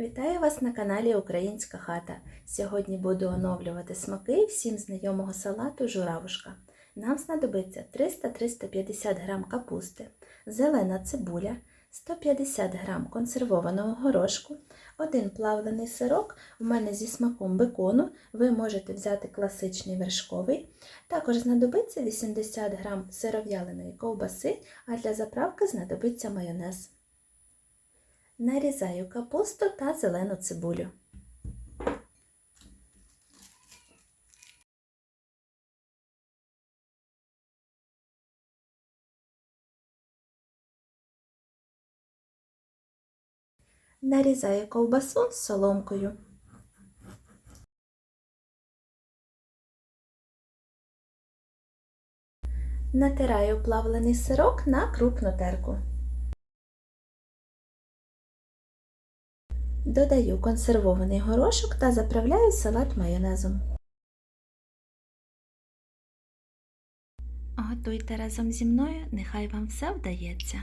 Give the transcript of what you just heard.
Вітаю вас на каналі Українська хата. Сьогодні буду оновлювати смаки всім знайомого салату журавушка. Нам знадобиться 300-350 г капусти, зелена цибуля, 150 г консервованого горошку, один плавлений сирок, у мене зі смаком бекону, ви можете взяти класичний вершковий. Також знадобиться 80 г сиров'яленої ковбаси, а для заправки знадобиться майонез. Нарізаю капусту та зелену цибулю. Нарізаю ковбасу з соломкою. Натираю плавлений сирок на крупну терку. Додаю консервований горошок та заправляю салат майонезом. Готуйте разом зі мною, нехай вам все вдається.